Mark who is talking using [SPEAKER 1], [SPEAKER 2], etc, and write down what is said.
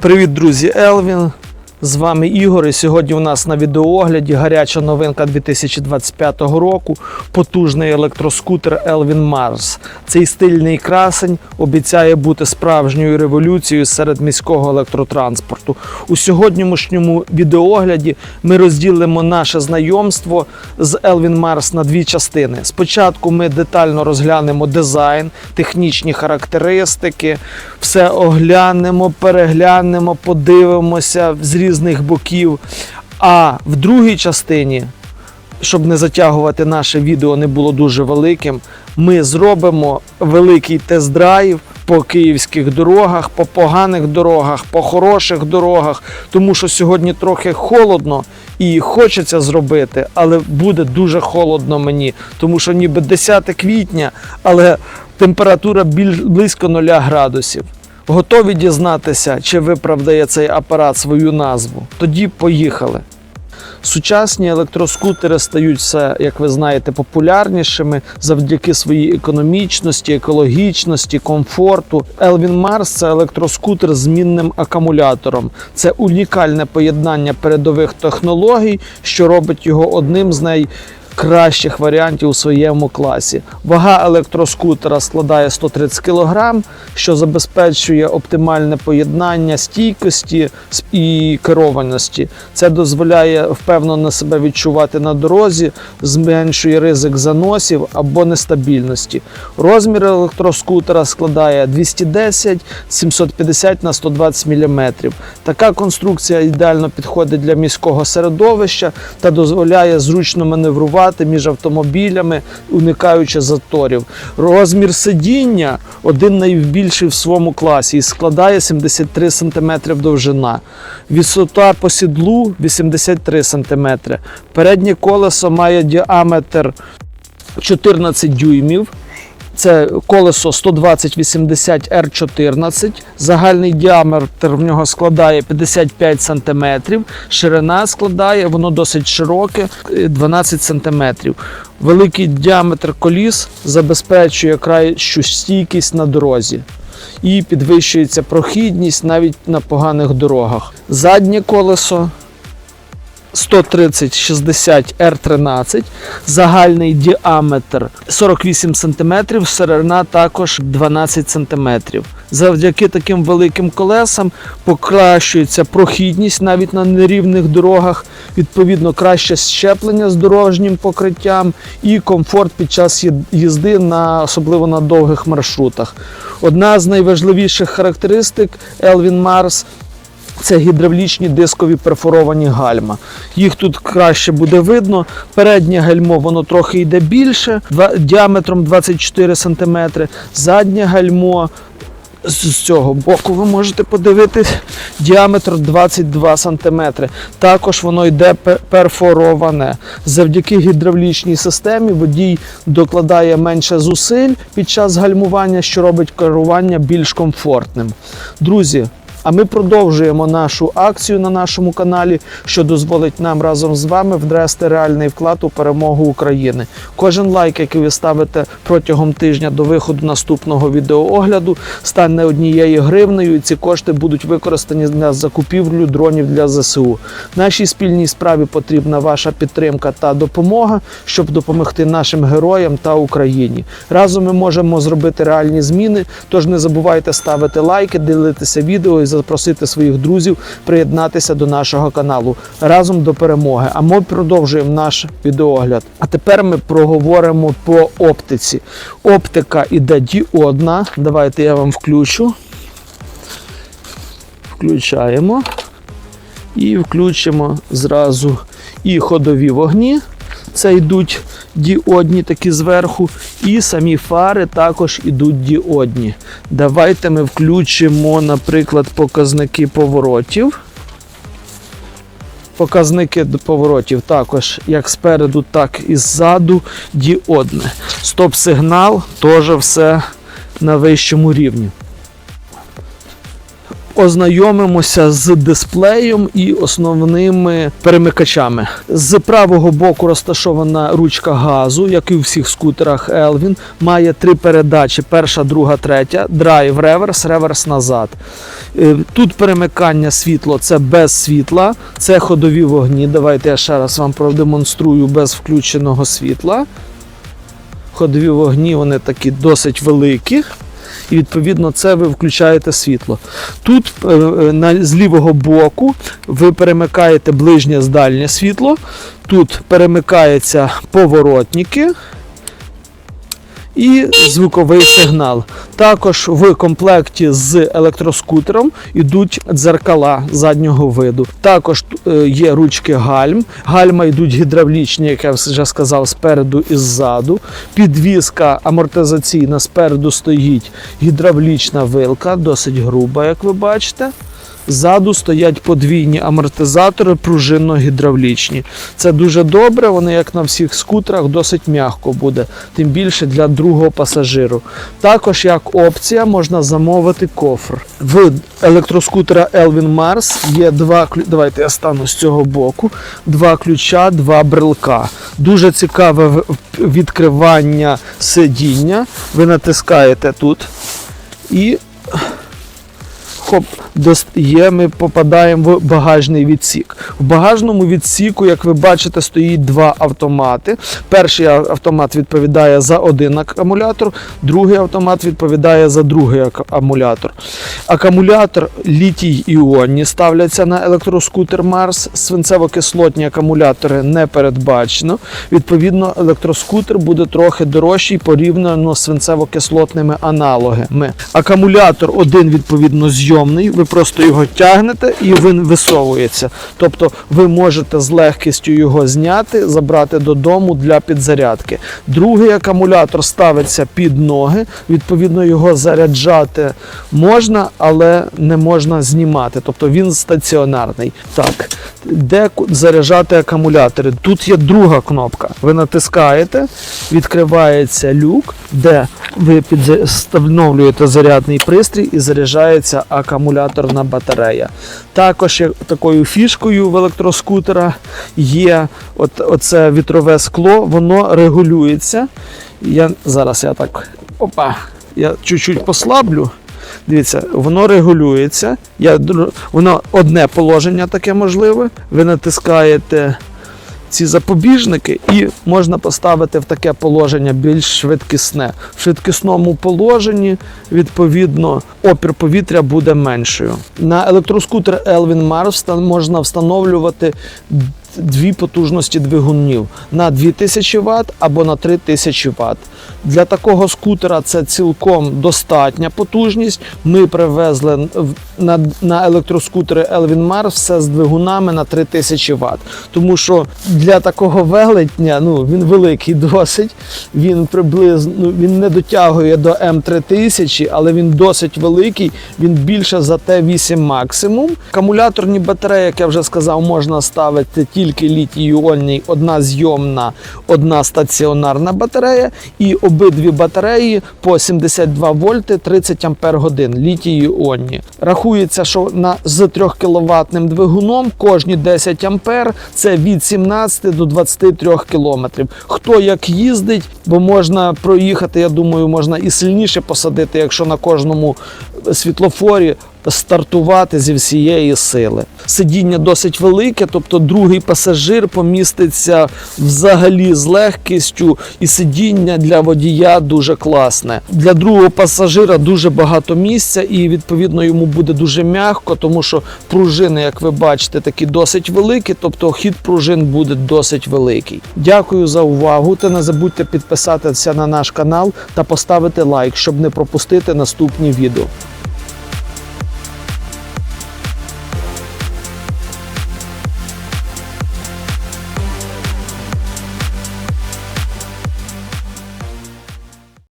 [SPEAKER 1] Привіт, друзі! Елвін. З вами Ігор. І сьогодні у нас на відеоогляді гаряча новинка 2025 року. Потужний електроскутер Elvin Mars. Цей стильний красень обіцяє бути справжньою революцією серед міського електротранспорту. У сьогоднішньому відеоогляді ми розділимо наше знайомство з Elvin Mars на дві частини. Спочатку ми детально розглянемо дизайн, технічні характеристики, все оглянемо, переглянемо, подивимося з різних боків. А в другій частині, щоб не затягувати наше відео, не було дуже великим, ми зробимо великий тест-драйв по київських дорогах, по поганих дорогах, по хороших дорогах, тому що сьогодні трохи холодно і хочеться зробити, але буде дуже холодно мені, тому що ніби 10 квітня, але температура більш близько 0 градусів. Готові дізнатися, чи виправдає цей апарат свою назву? Тоді поїхали. Сучасні електроскутери стають все, як ви знаєте, популярнішими завдяки своїй економічності, екологічності, комфорту. Elvin Mars – це електроскутер з змінним акумулятором. Це унікальне поєднання передових технологій, що робить його одним з най кращих варіантів у своєму класі. Вага електроскутера складає 130 кг, що забезпечує оптимальне поєднання стійкості і керованості. Це дозволяє впевнено себе відчувати на дорозі, зменшує ризик заносів або нестабільності. Розмір електроскутера складає 210 750 на 120 мм. Така конструкція ідеально підходить для міського середовища та дозволяє зручно маневрувати між автомобілями, уникаючи заторів. Розмір сидіння один найбільший в своєму класі і складає 73 см довжина. Висота по сідлу 83 см. Переднє колесо має діаметр 14 дюймів. Це колесо 12080 R14, загальний діаметр в нього складає 55 см, ширина складає, воно досить широке, е, 12 см. Великий діаметр коліс забезпечує кращу стійкість на дорозі. І підвищується прохідність навіть на поганих дорогах. Заднє колесо 130-60 R13, загальний діаметр 48 см, ширина також 12 см. Завдяки таким великим колесам покращується прохідність навіть на нерівних дорогах, відповідно краще щеплення з дорожнім покриттям і комфорт під час їзди на особливо на довгих маршрутах. Одна з найважливіших характеристик Elvin Mars це гідравлічні дискові перфоровані гальма. Їх тут краще буде видно. Переднє гальмо воно трохи йде більше, діаметром 24 см. Заднє гальмо з цього боку ви можете подивитись діаметр 22 см. Також воно йде перфороване. Завдяки гідравлічній системі водій докладає менше зусиль під час гальмування, що робить керування більш комфортним. Друзі, а ми продовжуємо нашу акцію на нашому каналі, що дозволить нам разом з вами вдрести реальний вклад у перемогу України. Кожен лайк, який ви ставите протягом тижня до виходу наступного відеоогляду, стане однією гривнею, і ці кошти будуть використані для закупівлю дронів для ЗСУ. Нашій спільній справі потрібна ваша підтримка та допомога, щоб допомогти нашим героям та Україні. Разом ми можемо зробити реальні зміни. Тож не забувайте ставити лайки, ділитися відео і запросити своїх друзів приєднатися до нашого каналу разом до перемоги. А ми продовжуємо наш відеогляд. А тепер ми проговоримо по оптиці. Оптика іде діодна. Давайте я вам включу. Включаємо і включимо зразу і ходові вогні. Це йдуть діодні такі зверху, і самі фари також йдуть діодні. Давайте ми включимо, наприклад, показники поворотів. Показники поворотів також як спереду, так і ззаду діодне. Стоп-сигнал теж все на вищому рівні. Ознайомимося з дисплеєм і основними перемикачами. З правого боку розташована ручка газу, як і у всіх скутерах Elvin. Має три передачі: перша, друга, третя, драйв, реверс, реверс назад. Е, Тут перемикання світло це без світла, це ходові вогні. Давайте я ще раз вам продемонструю без включеного світла. Ходові вогні вони такі досить великі. І відповідно це ви включаєте світло. Тут е, е, з лівого боку ви перемикаєте ближнє з дальнє світло. Тут перемикаються поворотники і звуковий сигнал. Також в комплекті з електроскутером йдуть дзеркала заднього виду. Також е, є ручки гальм. Гальма йдуть гідравлічні, як я вже сказав, спереду і ззаду. Підвізка амортизаційна спереду стоїть гідравлічна вилка, досить груба, як ви бачите. Ззаду стоять подвійні амортизатори пружинно-гідравлічні. Це дуже добре, вони, як на всіх скутерах, досить м'яко буде, тим більше для другого пасажиру. Також, як опція, можна замовити кофр. В електроскутера Elvin Mars є два. Давайте я стану з цього боку. Два ключа, два брелка. Дуже цікаве відкривання сидіння. Ви натискаєте тут і хоп, є, ми попадаємо в багажний відсік. В багажному відсіку, як ви бачите, стоїть два автомати. Перший автомат відповідає за один акумулятор, другий автомат відповідає за другий ак- акумулятор. Акумулятор літій іонні ставляться на електроскутер Марс. Свинцево-кислотні акумулятори не передбачено. Відповідно, електроскутер буде трохи дорожчий порівняно з свинцево-кислотними аналогами. Акумулятор один відповідно зйомний. Ви просто його тягнете і він висовується. Тобто ви можете з легкістю його зняти, забрати додому для підзарядки. Другий акумулятор ставиться під ноги. Відповідно, його заряджати можна, але не можна знімати. Тобто він стаціонарний. Так, де заряджати акумулятори? Тут є друга кнопка. Ви натискаєте, відкривається люк, де ви встановлюєте зарядний пристрій і заряджається акумуляторна батарея. Також такою фішкою в електроскутера є от, оце вітрове скло, воно регулюється. Я, зараз я так. Опа, я чуть-чуть послаблю. Дивіться, воно регулюється. Я, воно одне положення таке можливе. Ви натискаєте ці запобіжники і можна поставити в таке положення більш швидкісне. В швидкісному положенні, відповідно, опір повітря буде меншою. На електроскутер Elvin Mars можна встановлювати дві потужності двигунів на 2000 Вт або на 3000 Вт. Для такого скутера це цілком достатня потужність. Ми привезли на, на електроскутери Elvin Mars все з двигунами на 3000 Вт. Тому що для такого велетня ну, він великий досить. Він приблизно він не дотягує до М3000, але він досить великий. Він більше за Т8 максимум. Акумуляторні батареї, як я вже сказав, можна ставити тільки літій-іонний, одна зйомна, одна стаціонарна батарея. І обидві батареї по 72 вольти 30 ампер годин літій-іонні. Рахується, що на з 3 кВт двигуном кожні 10 ампер це від 17 до 23 кілометрів. Хто як їздить, бо можна проїхати, я думаю, можна і сильніше посадити, якщо на кожному світлофорі стартувати зі всієї сили. Сидіння досить велике, тобто другий пасажир поміститься взагалі з легкістю, і сидіння для водія дуже класне. Для другого пасажира дуже багато місця, і відповідно йому буде дуже м'яко, тому що пружини, як ви бачите, такі досить великі, тобто хід пружин буде досить великий. Дякую за увагу. Та не забудьте підписатися на наш канал та поставити лайк, щоб не пропустити наступні відео.